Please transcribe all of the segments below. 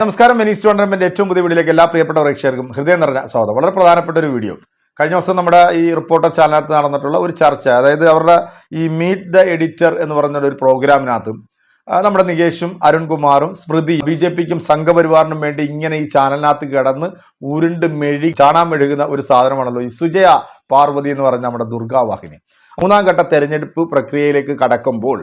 നമസ്കാരം. മിനിസ് ടൂർണമെന്റ് ഏറ്റവും പുതിയ വീഡിയോയിലേക്ക് എല്ലാ പ്രിയപ്പെട്ട പ്രേക്ഷകർക്കും ഹൃദയം നിറഞ്ഞ സ്വാഗതം. വളരെ പ്രധാനപ്പെട്ട ഒരു വീഡിയോ. കഴിഞ്ഞ ദിവസം നമ്മുടെ ഈ റിപ്പോർട്ടർ ചാനലിനകത്ത് നടന്നിട്ടുള്ള ഒരു ചർച്ച അതായത് അവരുടെ ഈ മീറ്റ് ദ എഡിറ്റർ എന്ന് പറഞ്ഞ ഒരു പ്രോഗ്രാമിനകത്തും നമ്മുടെ നികേഷും അരുൺകുമാറും സ്മൃതി ബി ജെ പിക്കും സംഘപരിവാറിനും വേണ്ടി ഇങ്ങനെ ഈ ചാനലിനകത്ത് കിടന്ന് ഉരുണ്ട് മെഴി ചാണാൻ മെഴുകുന്ന ഒരു സാധനമാണല്ലോ ഈ സുജയ പാർവതി എന്ന് പറഞ്ഞ നമ്മുടെ ദുർഗാവാഹിനി. മൂന്നാം ഘട്ട തെരഞ്ഞെടുപ്പ് പ്രക്രിയയിലേക്ക് കടക്കുമ്പോൾ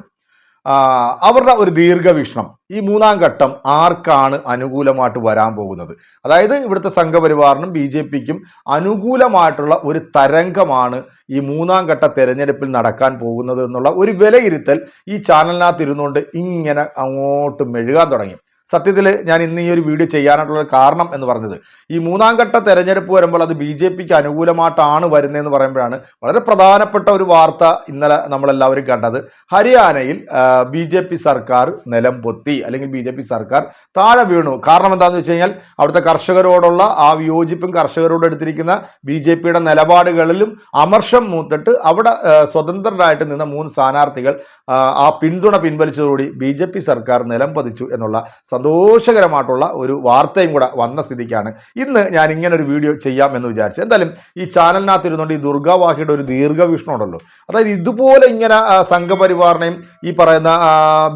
അവരുടെ ഒരു ദീർഘവീക്ഷണം. ഈ മൂന്നാം ഘട്ടം ആർക്കാണ് അനുകൂലമായിട്ട് വരാൻ പോകുന്നത്? അതായത് ഇവിടുത്തെ സംഘപരിവാറിനും ബി ജെ പിക്കും അനുകൂലമായിട്ടുള്ള ഒരു തരംഗമാണ് ഈ മൂന്നാം ഘട്ട തെരഞ്ഞെടുപ്പിൽ നടക്കാൻ പോകുന്നത് എന്നുള്ള ഒരു വിലയിരുത്തൽ ഈ ചാനലിനകത്ത് ഇരുന്നുകൊണ്ട് ഇങ്ങനെ അങ്ങോട്ട് മെഴുകാൻ തുടങ്ങി. സത്യത്തിൽ ഞാൻ ഇന്ന് ഈ ഒരു വീഡിയോ ചെയ്യാനായിട്ടുള്ള കാരണം എന്ന് പറഞ്ഞത്. ഈ മൂന്നാം ഘട്ട തെരഞ്ഞെടുപ്പ് വരുമ്പോൾ അത് ബി ജെ പിക്ക് അനുകൂലമായിട്ടാണ് വരുന്നതെന്ന് പറയുമ്പോഴാണ് വളരെ പ്രധാനപ്പെട്ട ഒരു വാർത്ത ഇന്നലെ നമ്മളെല്ലാവരും കണ്ടത്. ഹരിയാനയിൽ ബി ജെ പി സർക്കാർ നിലം പൊത്തി അല്ലെങ്കിൽ ബി ജെ പി സർക്കാർ താഴെ വീണു. കാരണം എന്താണെന്ന് വെച്ച് കഴിഞ്ഞാൽ അവിടുത്തെ കർഷകരോടുള്ള ആ വിയോജിപ്പും കർഷകരോട് എടുത്തിരിക്കുന്ന ബി ജെ പിയുടെ നിലപാടുകളിലും അമർഷം മൂത്തിട്ട് അവിടെ സ്വതന്ത്രരായിട്ട് നിന്ന മൂന്ന് സ്ഥാനാർത്ഥികൾ ആ, പിന്തുണ പിൻവലിച്ചതോടുകൂടി ബി ജെ പി സർക്കാർ നിലം പതിച്ചു എന്നുള്ള സന്തോഷകരമായിട്ടുള്ള ഒരു വാർത്തയും കൂടെ വന്ന സ്ഥിതിക്കാണ്. ഇന്ന് ഞാൻ ഇങ്ങനെ ഒരു വീഡിയോ ചെയ്യാം എന്ന് വിചാരിച്ചു. എന്തായാലും ഈ ചാനലിനകത്ത് ഇരുന്നുകൊണ്ട് ഈ ദുർഗാവാഹിയുടെ ഒരു ദീർഘവീക്ഷണം ഉണ്ടല്ലോ. അതായത് ഇതുപോലെ ഇങ്ങനെ സംഘപരിവാറിനെയും ഈ പറയുന്ന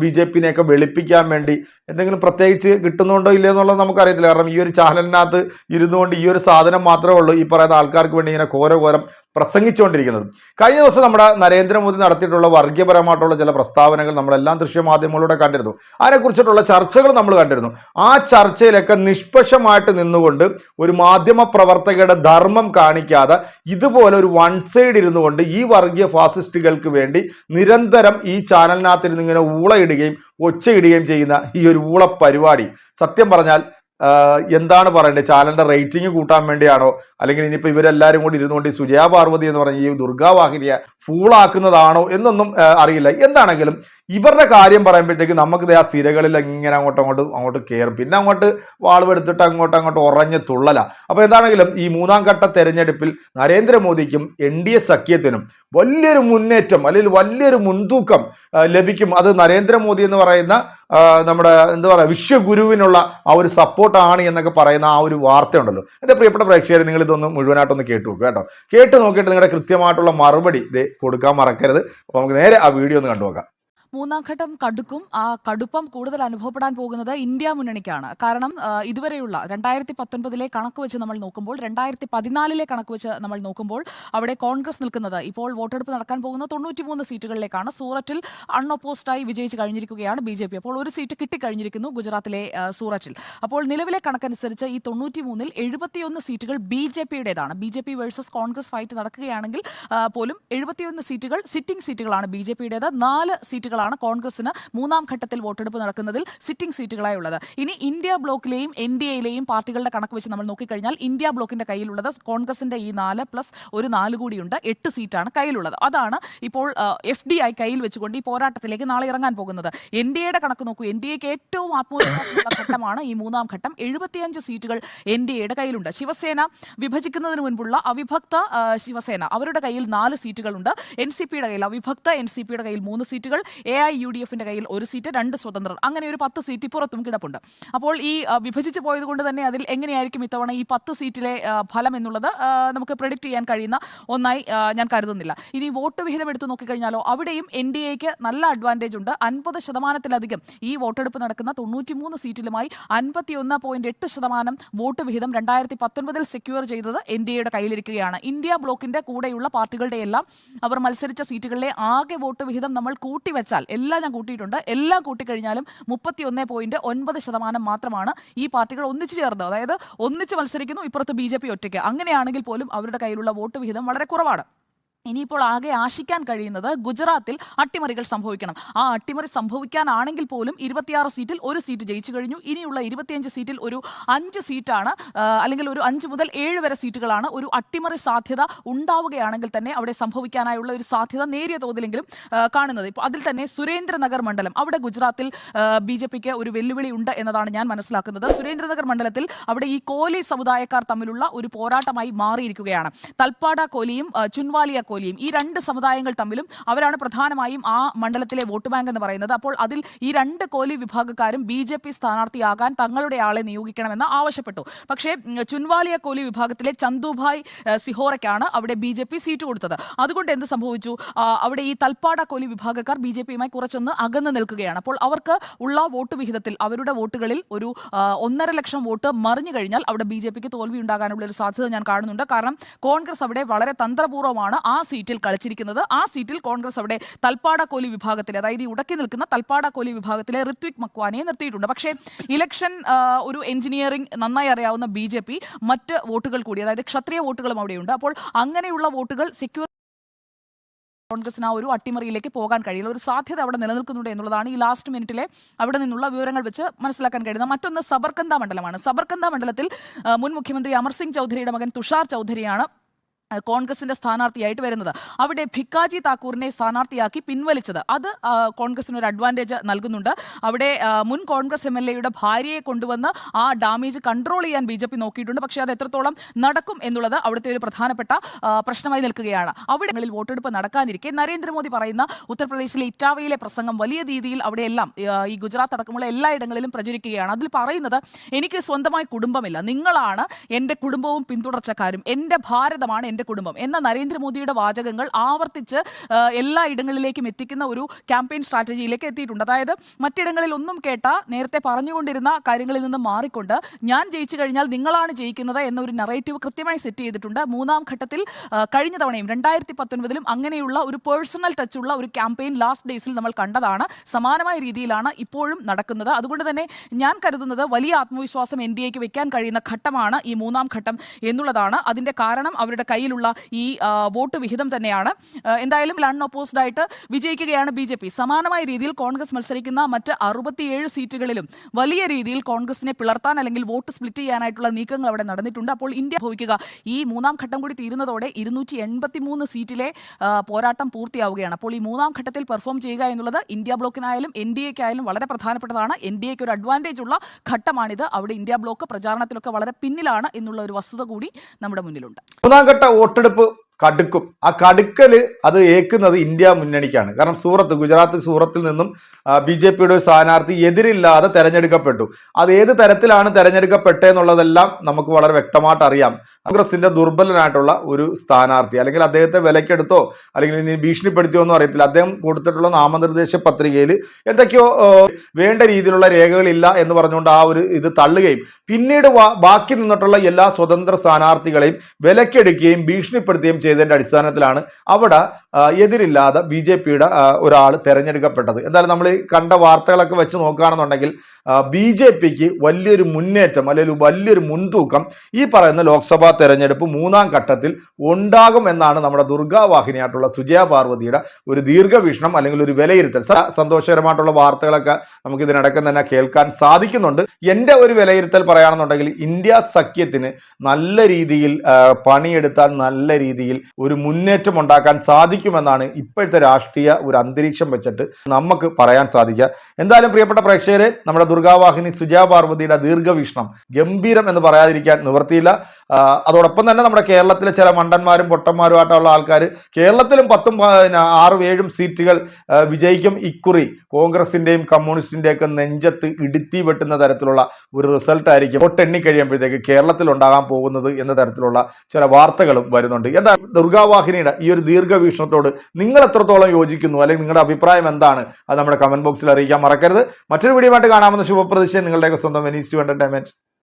ബി ജെ പിനെയൊക്കെ വെളുപ്പിക്കാൻ വേണ്ടി എന്തെങ്കിലും പ്രത്യേകിച്ച് കിട്ടുന്നുണ്ടോ ഇല്ലയോ എന്നുള്ളത് നമുക്കറിയത്തില്ല. കാരണം ഈ ഒരു ചാനലിനകത്ത് ഇരുന്നുകൊണ്ട് ഈ ഒരു സാധനം മാത്രമേ ഉള്ളൂ ഈ പറയുന്ന ആൾക്കാർക്ക് വേണ്ടി ഇങ്ങനെ ഘോരഘോരം പ്രസംഗിച്ചുകൊണ്ടിരിക്കുന്നത്. കഴിഞ്ഞ ദിവസം നമ്മുടെ നരേന്ദ്രമോദി നടത്തിയിട്ടുള്ള വർഗീയപരമായിട്ടുള്ള ചില പ്രസ്താവനകൾ നമ്മളെല്ലാം ദൃശ്യമാധ്യമങ്ങളിലൂടെ കണ്ടിരുന്നു. അതിനെക്കുറിച്ചിട്ടുള്ള ചർച്ചകൾ നമ്മൾ കണ്ടിരുന്നു. ആ ചർച്ചയിലൊക്കെ നിഷ്പക്ഷമായിട്ട് നിന്നുകൊണ്ട് ഒരു മാധ്യമ പ്രവർത്തകരുടെ ധർമ്മം കാണിക്കാതെ ഇതുപോലെ ഒരു വൺ സൈഡ് ഇരുന്നുകൊണ്ട് ഈ വർഗീയ ഫാസിസ്റ്റുകൾക്ക് വേണ്ടി നിരന്തരം ഈ ചാനലിനകത്തിരുന്ന് ഇങ്ങനെ ഊളയിടുകയും ഒച്ചയിടുകയും ചെയ്യുന്ന ഈ ഒരു ഊള പരിപാടി. സത്യം പറഞ്ഞാൽ എന്താണ് പറയേണ്ടത്? ചാനലിന്റെ റേറ്റിംഗ് കൂട്ടാൻ വേണ്ടിയാണോ? അല്ലെങ്കിൽ ഇനിയിപ്പോൾ ഇവരെല്ലാവരും കൂടി ഇരുന്നുകൊണ്ട് ഈ സുജയ പാർവതി എന്ന് പറഞ്ഞ ഈ ദുർഗാവാഹിനിയെ ഫൂളാക്കുന്നതാണോ എന്നൊന്നും അറിയില്ല. എന്താണെങ്കിലും ഇവരുടെ കാര്യം പറയുമ്പോഴത്തേക്ക് നമുക്ക് ആ സിരകളിൽ ഇങ്ങനെ അങ്ങോട്ടും അങ്ങോട്ട് അങ്ങോട്ട് കയറും പിന്നെ അങ്ങോട്ട് വാളുവെടുത്തിട്ട് അങ്ങോട്ട് അങ്ങോട്ട് ഉറഞ്ഞ് തുള്ളല. അപ്പോൾ എന്താണെങ്കിലും ഈ മൂന്നാം ഘട്ട തെരഞ്ഞെടുപ്പിൽ നരേന്ദ്രമോദിക്കും എൻ ഡി എ സഖ്യത്തിനും വലിയൊരു മുന്നേറ്റം അല്ലെങ്കിൽ വലിയൊരു മുൻതൂക്കം ലഭിക്കും. അത് നരേന്ദ്രമോദി എന്ന് പറയുന്ന നമ്മുടെ എന്താ പറയുക വിശ്വഗുരുവിനുള്ള ആ ഒരു സപ്പോർട്ടാണ് എന്നൊക്കെ പറയുന്ന ആ ഒരു വാർത്തയുണ്ടല്ലോ. എന്റെ പ്രിയപ്പെട്ട പ്രേക്ഷകർ നിങ്ങൾ ഇതൊന്ന് മുഴുവനായിട്ടൊന്ന് കേട്ടു നോക്കുക കേട്ടോ. കേട്ട് നോക്കിയിട്ട് നിങ്ങളുടെ കൃത്യമായിട്ടുള്ള മറുപടി ഇത് കൊടുക്കാൻ മറക്കരുത്. അപ്പോൾ നമുക്ക് നേരെ ആ വീഡിയോ ഒന്ന് കണ്ടു നോക്കാം മൂന്നാം ഘട്ടം കടുക്കും ആ കടുപ്പം കൂടുതൽ അനുഭവപ്പെടാൻ പോകുന്നത് ഇന്ത്യ മുന്നണിക്കാണ്. കാരണം ഇതുവരെയുള്ള രണ്ടായിരത്തി പത്തൊൻപതിലെ കണക്ക് വെച്ച് നമ്മൾ നോക്കുമ്പോൾ രണ്ടായിരത്തി പതിനാലിലെ കണക്ക് വെച്ച് നമ്മൾ നോക്കുമ്പോൾ അവിടെ കോൺഗ്രസ് നിൽക്കുന്നത് ഇപ്പോൾ വോട്ടെടുപ്പ് നടക്കാൻ പോകുന്ന തൊണ്ണൂറ്റിമൂന്ന് സീറ്റുകളിലേക്കാണ്. സൂററ്റിൽ അൺഒപ്പോസ്ഡായി വിജയിച്ച് കഴിഞ്ഞിരിക്കുകയാണ് ബി ജെ പി. അപ്പോൾ ഒരു സീറ്റ് കിട്ടിക്കഴിഞ്ഞിരിക്കുന്നു ഗുജറാത്തിലെ സൂററ്റിൽ. അപ്പോൾ നിലവിലെ കണക്കനുസരിച്ച് ഈ തൊണ്ണൂറ്റിമൂന്നിൽ എഴുപത്തിയൊന്ന് സീറ്റുകൾ B J പിയുടേതാണ്. B J P versus Congress fight നടക്കുകയാണെങ്കിൽ പോലും എഴുപത്തിയൊന്ന് സീറ്റുകൾ സിറ്റിംഗ് സീറ്റുകളാണ് ബി ജെ പിയുടേത്. നാല് സീറ്റുകളാണ് കോൺഗ്രസിന് മൂന്നാം ഘട്ടത്തിൽ വോട്ടെടുപ്പ് നടക്കുന്നതിൽ സിറ്റിംഗ് സീറ്റുകളായി ഉള്ളത്. ഇനി ഇന്ത്യ ബ്ലോക്കിലെയും എൻ ഡി എയിലെയും പാർട്ടികളുടെ കണക്ക് വെച്ച് നമ്മൾ നോക്കിക്കഴിഞ്ഞാൽ ഇന്ത്യ ബ്ലോക്കിന്റെ കയ്യിലുള്ളത് കോൺഗ്രസിന്റെ ഈ നാല് പ്ലസ് ഒരു നാല് കൂടിയുണ്ട്. എട്ട് സീറ്റാണ് കയ്യിലുള്ളത്. അതാണ് ഇപ്പോൾ എഫ് ഡി ഐ കയ്യിൽ വെച്ചുകൊണ്ട് ഈ പോരാട്ടത്തിലേക്ക് നാളെ ഇറങ്ങാൻ പോകുന്നത്. എൻ ഡി എയുടെ കണക്ക് നോക്കൂ. എൻ ഡി എക്ക് ഏറ്റവും ആത്മവിശ്വാസമുള്ള ഘട്ടമാണ് ഈ മൂന്നാം ഘട്ടം. എഴുപത്തിയഞ്ച് സീറ്റുകൾ എൻ ഡി എയുടെ കയ്യിലുണ്ട്. ശിവസേന വിഭജിക്കുന്നതിന് മുൻപുള്ള അവിഭക്ത ശിവസേന അവരുടെ കയ്യിൽ നാല് സീറ്റുകളുണ്ട് എൻ സി പിയുടെ കയ്യിൽ അവിഭക്ത എൻ സി പിയുടെ കയ്യിൽ മൂന്ന് സീറ്റുകൾ എ ഐ യു ഡി എഫിന്റെ കയ്യിൽ ഒരു സീറ്റ് രണ്ട് സ്വതന്ത്രർ. അങ്ങനെ ഒരു പത്ത് സീറ്റ് പുറത്തും കിടപ്പുണ്ട്. അപ്പോൾ ഈ വിഭജിച്ച് പോയത് കൊണ്ട് തന്നെ അതിൽ എങ്ങനെയായിരിക്കും ഇത്തവണ ഈ പത്ത് സീറ്റിലെ ഫലം എന്നുള്ളത് നമുക്ക് പ്രെഡിക്റ്റ് ചെയ്യാൻ കഴിയുന്ന ഒന്നായി ഞാൻ കരുതുന്നില്ല. ഇനി വോട്ട് വിഹിതം എടുത്തു നോക്കിക്കഴിഞ്ഞാലോ അവിടെയും എൻ ഡി എക്ക് നല്ല അഡ്വാന്റേജ് ഉണ്ട്. അൻപത് ശതമാനത്തിലധികം ഈ വോട്ടെടുപ്പ് നടക്കുന്ന തൊണ്ണൂറ്റിമൂന്ന് സീറ്റിലുമായി അൻപത്തിയൊന്ന് പോയിന്റ് എട്ട് ശതമാനം വോട്ട് വിഹിതം രണ്ടായിരത്തി പത്തൊൻപതിൽ സെക്യൂർ ചെയ്തത് എൻ ഡി എയുടെ കയ്യിലിരിക്കുകയാണ്. ഇന്ത്യ ബ്ലോക്കിന്റെ കൂടെയുള്ള പാർട്ടികളുടെയെല്ലാം അവർ മത്സരിച്ച സീറ്റുകളിലെ ആകെ വോട്ട് വിഹിതം നമ്മൾ കൂട്ടിവെച്ചാൽ എല്ലാം ഞാൻ കൂട്ടിയിട്ടുണ്ട്. എല്ലാം കൂട്ടിക്കഴിഞ്ഞാലും മുപ്പത്തി ഒന്ന് പോയിന്റ് ഒൻപത് ശതമാനം മാത്രമാണ് ഈ പാർട്ടികൾ ഒന്നിച്ചു ചേർന്നത്. അതായത് ഒന്നിച്ച് മത്സരിക്കുന്നു ഇപ്പുറത്ത് ബി ഒറ്റയ്ക്ക്. അങ്ങനെയാണെങ്കിൽ പോലും അവരുടെ കയ്യിലുള്ള വോട്ട് വിഹിതം വളരെ കുറവാണ്. ഇനിയിപ്പോൾ ആകെ ആശിക്കാൻ കഴിയുന്നത് ഗുജറാത്തിൽ അട്ടിമറികൾ സംഭവിക്കണം. ആ അട്ടിമറി സംഭവിക്കാനാണെങ്കിൽ പോലും ഇരുപത്തിയാറ് സീറ്റിൽ ഒരു സീറ്റ് ജയിച്ചു കഴിഞ്ഞു. ഇനിയുള്ള ഇരുപത്തിയഞ്ച് സീറ്റിൽ ഒരു അഞ്ച് സീറ്റാണ് അല്ലെങ്കിൽ ഒരു അഞ്ച് മുതൽ ഏഴ് വരെ സീറ്റുകളാണ് ഒരു അട്ടിമറി സാധ്യത ഉണ്ടാവുകയാണെങ്കിൽ തന്നെ അവിടെ സംഭവിക്കാനായുള്ള ഒരു സാധ്യത നേരിയ തോതിലെങ്കിലും കാണുന്നത്. ഇപ്പോൾ അതിൽ തന്നെ സുരേന്ദ്രനഗർ മണ്ഡലം. അവിടെ ഗുജറാത്തിൽ ബി ജെ പിക്ക് ഒരു വെല്ലുവിളി ഉണ്ട് എന്നതാണ് ഞാൻ മനസ്സിലാക്കുന്നത്. സുരേന്ദ്രനഗർ മണ്ഡലത്തിൽ അവിടെ ഈ കോലി സമുദായക്കാർ തമ്മിലുള്ള ഒരു പോരാട്ടമായി മാറിയിരിക്കുകയാണ്. തൽപ്പാട കോലിയും ചുൻവാലിയ കോലിയും ഈ രണ്ട് സമുദായങ്ങൾ തമ്മിലും അവരാണ് പ്രധാനമായും ആ മണ്ഡലത്തിലെ വോട്ട് ബാങ്ക് എന്ന് പറയുന്നത്. അപ്പോൾ അതിൽ ഈ രണ്ട് കോലി വിഭാഗക്കാരും ബി ജെ പി സ്ഥാനാർത്ഥിയാകാൻ തങ്ങളുടെ ആളെ നിയോഗിക്കണമെന്ന് ആവശ്യപ്പെട്ടു. പക്ഷേ ചുൻവാലിയ കോലി വിഭാഗത്തിലെ ചന്തുഭായ് സിഹോറയ്ക്കാണ് അവിടെ ബി ജെ പി സീറ്റ് കൊടുത്തത്. അതുകൊണ്ട് എന്ത് സംഭവിച്ചു? അവിടെ ഈ തൽപ്പാട കോലി വിഭാഗക്കാർ ബി ജെ പിയുമായി കുറച്ചൊന്ന് അകന്ന് നിൽക്കുകയാണ്. അപ്പോൾ അവർക്ക് ഉള്ള വോട്ട് വിഹിതത്തിൽ അവരുടെ വോട്ടുകളിൽ ഒരു ഒന്നര ലക്ഷം വോട്ട് മറിഞ്ഞു കഴിഞ്ഞാൽ അവിടെ ബി ജെ പിക്ക് തോൽവി ഉണ്ടാകാനുള്ള ഒരു സാധ്യത ഞാൻ കാണുന്നുണ്ട്. കാരണം കോൺഗ്രസ് അവിടെ വളരെ തന്ത്രപൂർവമാണ് ആ സീറ്റിൽ കളിച്ചിരിക്കുന്നത്. ആ സീറ്റിൽ കോൺഗ്രസ് അവിടെ തൽപ്പാട കോലി വിഭാഗത്തിലെ അതായത് ഈ ഉടക്കി നിൽക്കുന്ന തൽപ്പാട കോലി വിഭാഗത്തിലെ ഋത്വിക് മക്വാനെ നിർത്തിയിട്ടുണ്ട്. പക്ഷേ ഇലക്ഷൻ ഒരു എഞ്ചിനീയറിംഗ് നന്നായി അറിയാവുന്ന ബി ജെ പി മറ്റ് വോട്ടുകൾ കൂടി അതായത് ക്ഷത്രിയ വോട്ടുകളും അവിടെയുണ്ട്. അപ്പോൾ അങ്ങനെയുള്ള വോട്ടുകൾ സെക്യൂർ കോൺഗ്രസിന് ആ ഒരു അട്ടിമറിയിലേക്ക് പോകാൻ കഴിയില്ല. ഒരു സാധ്യത അവിടെ നിലനിൽക്കുന്നുണ്ട് എന്നുള്ളതാണ് ഈ ലാസ്റ്റ് മിനിറ്റിലെ അവിടെ നിന്നുള്ള വിവരങ്ങൾ വെച്ച് മനസ്സിലാക്കാൻ കഴിയുന്നത്. മറ്റൊന്ന് സബർക്കന്ത മണ്ഡലമാണ്. സബർക്കന്ത മണ്ഡലത്തിൽ മുൻ മുഖ്യമന്ത്രി അമർ സിംഗ് ചൗധരിയുടെ മകൻ തുഷാർ ചൗധരിയാണ് കോൺഗ്രസിന്റെ സ്ഥാനാർത്ഥിയായിട്ട് വരുന്നത്. അവിടെ ഭിക്കാജി താക്കൂറിനെ സ്ഥാനാർത്ഥിയാക്കി പിൻവലിച്ചത്. അത് കോൺഗ്രസിന് ഒരു അഡ്വാന്റേജ് നൽകുന്നുണ്ട്. അവിടെ മുൻ കോൺഗ്രസ് എം എൽ എയുടെ ഭാര്യയെ കൊണ്ടുവന്ന് ആ ഡാമേജ് കൺട്രോൾ ചെയ്യാൻ ബി ജെ പി നോക്കിയിട്ടുണ്ട്. പക്ഷേ അത് എത്രത്തോളം നടക്കും എന്നുള്ളത് അവിടുത്തെ ഒരു പ്രധാനപ്പെട്ട പ്രശ്നമായി നിൽക്കുകയാണ്. അവിടങ്ങളിൽ വോട്ടെടുപ്പ് നടക്കാനിരിക്കെ. നരേന്ദ്രമോദി പറയുന്ന ഉത്തർപ്രദേശിലെ ഇറ്റാവയിലെ പ്രസംഗം വലിയ രീതിയിൽ അവിടെയെല്ലാം ഈ ഗുജറാത്ത് അടക്കമുള്ള എല്ലായിടങ്ങളിലും പ്രചരിക്കുകയാണ്. അതിൽ പറയുന്നത് എനിക്ക് സ്വന്തമായി കുടുംബമില്ല. നിങ്ങളാണ് എന്റെ കുടുംബവും പിന്തുടർച്ചക്കാരും. എന്റെ ഭാരതമാണ് എന്റെ കുടുംബം. എന്ന നരേന്ദ്രമോദിയുടെ വാചകങ്ങൾ ആവർത്തിച്ച് എല്ലാ ഇടങ്ങളിലേക്കും എത്തിക്കുന്ന ഒരു ക്യാമ്പയിൻ സ്ട്രാറ്റജിയിലേക്ക് എത്തിയിട്ടുണ്ട്. അതായത് മറ്റിടങ്ങളിൽ ഒന്നും കേട്ട നേരത്തെ പറഞ്ഞുകൊണ്ടിരുന്ന കാര്യങ്ങളിൽ നിന്ന് മാറിക്കൊണ്ട് ഞാൻ ജയിച്ചു കഴിഞ്ഞാൽ നിങ്ങളാണ് ജയിക്കുന്നത് എന്നൊരു നറേറ്റീവ് കൃത്യമായി സെറ്റ് ചെയ്തിട്ടുണ്ട്. മൂന്നാം ഘട്ടത്തിൽ കഴിഞ്ഞ തവണയും രണ്ടായിരത്തി പത്തൊൻപതിലും അങ്ങനെയുള്ള ഒരു പേഴ്സണൽ ടച്ചുള്ള ഒരു ക്യാമ്പയിൻ ലാസ്റ്റ് ഡേയ്സിൽ നമ്മൾ കണ്ടതാണ്. സമാനമായ രീതിയിലാണ് ഇപ്പോഴും നടക്കുന്നത്. അതുകൊണ്ട് തന്നെ ഞാൻ കരുതുന്നത് വലിയ ആത്മവിശ്വാസം എൻ ഡി എക്ക് വെക്കാൻ കഴിയുന്ന ഘട്ടമാണ് ഈ മൂന്നാം ഘട്ടം എന്നുള്ളതാണ്. അതിന്റെ കാരണം അവരുടെ കയ്യിലുള്ള ഈ വോട്ട് വിഹിതം തന്നെയാണ്. എന്തായാലും ലൺ ഓപ്പോസ്ഡ് ആയിട്ട് വിജയിക്കുകയാണ് ബി സമാനമായ രീതിയിൽ കോൺഗ്രസ് മത്സരിക്കുന്ന മറ്റ് അറുപത്തിയേഴ് സീറ്റുകളിലും വലിയ രീതിയിൽ കോൺഗ്രസിനെ പിളർത്താൻ അല്ലെങ്കിൽ വോട്ട് സ്പ്ലിറ്റ് ചെയ്യാനായിട്ടുള്ള നീക്കങ്ങൾ അവിടെ നടന്നിട്ടുണ്ട്. അപ്പോൾ ഇന്ത്യ ഭവിക്കുക ഈ മൂന്നാം ഘട്ടം കൂടി തീരുന്നതോടെ ഇരുന്നൂറ്റി എൺപത്തിമൂന്ന് സീറ്റിലെ പോരാട്ടം പൂർത്തിയാവുകയാണ്. അപ്പോൾ ഈ മൂന്നാം ഘട്ടത്തിൽ പെർഫോം ചെയ്യുക എന്നുള്ളത് ഇന്ത്യ ബ്ലോക്കിനായാലും എൻ ഡി എക്കായാലും വളരെ പ്രധാനപ്പെട്ടതാണ്. എൻ ഡി എക്ക് ഒരു അഡ്വാന്റേജ് ഉള്ള ഘട്ടമാണിത്. അവിടെ ഇന്ത്യ ബ്ലോക്ക് പ്രചാരണത്തിലൊക്കെ വളരെ പിന്നിലാണ് എന്നുള്ള ഒരു വസ്തുത കൂടി നമ്മുടെ മുന്നിലുണ്ട്. മൂന്നാം ഘട്ട വോട്ടെടുപ്പ് കടുക്കും. ആ കടുക്കൽ അത് ഏക്കുന്നത് ഇന്ത്യ മുന്നണിക്കാണ്. കാരണം സൂറത്ത് ഗുജറാത്ത് സൂറത്തിൽ നിന്നും ബി ജെ പിയുടെ ഒരു സ്ഥാനാർത്ഥി എതിരില്ലാതെ തെരഞ്ഞെടുക്കപ്പെട്ടു. അത് ഏത് തരത്തിലാണ് തെരഞ്ഞെടുക്കപ്പെട്ടതെന്നുള്ളതെല്ലാം നമുക്ക് വളരെ വ്യക്തമായിട്ട് അറിയാം. കോൺഗ്രസിന്റെ ദുർബലനായിട്ടുള്ള ഒരു സ്ഥാനാർത്ഥി. അല്ലെങ്കിൽ അദ്ദേഹത്തെ വിലക്കെടുത്തോ അല്ലെങ്കിൽ ഇനി ഭീഷണിപ്പെടുത്തിയോ ഒന്നും അറിയത്തില്ല. അദ്ദേഹം കൊടുത്തിട്ടുള്ള നാമനിർദ്ദേശ പത്രികയിൽ എന്തൊക്കെയോ വേണ്ട രീതിയിലുള്ള രേഖകളില്ല എന്ന് പറഞ്ഞുകൊണ്ട് ആ ഒരു ഇത് തള്ളുകയും പിന്നീട് ബാക്കി നിന്നിട്ടുള്ള എല്ലാ സ്വതന്ത്ര സ്ഥാനാർത്ഥികളെയും വിലക്കെടുക്കുകയും ഭീഷണിപ്പെടുത്തുകയും ചെയ്തതിന്റെ അടിസ്ഥാനത്തിലാണ് അവിടെ എതിരില്ലാതെ ബി ജെ പിയുടെ ഒരാൾ തെരഞ്ഞെടുക്കപ്പെട്ടത്. എന്തായാലും നമ്മൾ കണ്ട വാർത്തകളൊക്കെ വെച്ച് നോക്കുകയാണെന്നുണ്ടെങ്കിൽ ബി ജെ പിക്ക് വലിയൊരു മുന്നേറ്റം അല്ലെങ്കിൽ വലിയൊരു മുൻതൂക്കം ഈ പറയുന്ന ലോക്സഭാ തെരഞ്ഞെടുപ്പ് മൂന്നാം ഘട്ടത്തിൽ ഉണ്ടാകും എന്നാണ് നമ്മുടെ ദുർഗാവാഹിനിയായിട്ടുള്ള സുജയ പാർവതിയുടെ ഒരു ദീർഘവീക്ഷണം അല്ലെങ്കിൽ ഒരു വിലയിരുത്തൽ. സന്തോഷകരമായിട്ടുള്ള വാർത്തകളൊക്കെ നമുക്ക് ഇതിനടക്കം തന്നെ കേൾക്കാൻ സാധിക്കുന്നുണ്ട്. എന്റെ ഒരു വിലയിരുത്തൽ പറയുകയാണെന്നുണ്ടെങ്കിൽ ഇന്ത്യ സഖ്യത്തിന് നല്ല രീതിയിൽ പണിയെടുത്താൽ നല്ല രീതിയിൽ ഒരു മുന്നേറ്റം ഉണ്ടാക്കാൻ സാധിക്കുമെന്നാണ് ഇപ്പോഴത്തെ രാഷ്ട്രീയ ഒരു അന്തരീക്ഷം വെച്ചിട്ട് നമുക്ക് പറയാൻ സാധിക്കുക. എന്തായാലും പ്രിയപ്പെട്ട പ്രേക്ഷകരെ നമ്മുടെ ദുർഗാവാഹിനി സുജയ പാർവതിയുടെ ദീർഘവീക്ഷണം ഗംഭീരം എന്ന് പറയാതിരിക്കാൻ നിവർത്തിയില്ല. അതോടൊപ്പം തന്നെ നമ്മുടെ കേരളത്തിലെ ചില മണ്ടന്മാരും പൊട്ടന്മാരുമായിട്ടുള്ള ആൾക്കാർ കേരളത്തിലും പത്തും പിന്നെ ആറും ഏഴും സീറ്റുകൾ വിജയിക്കും ഇക്കുറി കോൺഗ്രസിന്റെയും കമ്മ്യൂണിസ്റ്റിന്റെയൊക്കെ നെഞ്ചത്ത് ഇടുത്തി വെട്ടുന്ന തരത്തിലുള്ള ഒരു റിസൾട്ട് ആയിരിക്കും. വോട്ട് എണ്ണി കഴിയുമ്പോഴത്തേക്ക് കേരളത്തിൽ ഉണ്ടാകാൻ പോകുന്നത് എന്ന തരത്തിലുള്ള ചില വാർത്തകളും വരുന്നുണ്ട്. എന്താ ദുർഗാവാഹിനിയുടെ ഈ ഒരു ദീർഘവീക്ഷണത്തോട് നിങ്ങൾ എത്രത്തോളം യോജിക്കുന്നു? അല്ലെങ്കിൽ നിങ്ങളുടെ അഭിപ്രായം എന്താണ്? അത് നമ്മുടെ കമന്റ് ബോക്സിൽ അറിയിക്കാൻ മറക്കരുത്. മറ്റൊരു വീഡിയോ ആയിട്ട് കാണാമെന്ന ശുഭപ്രതീക്ഷ നിങ്ങളുടെയൊക്കെ സ്വന്തം വെനീസ് ടു എന്റർടൈൻമെന്റ്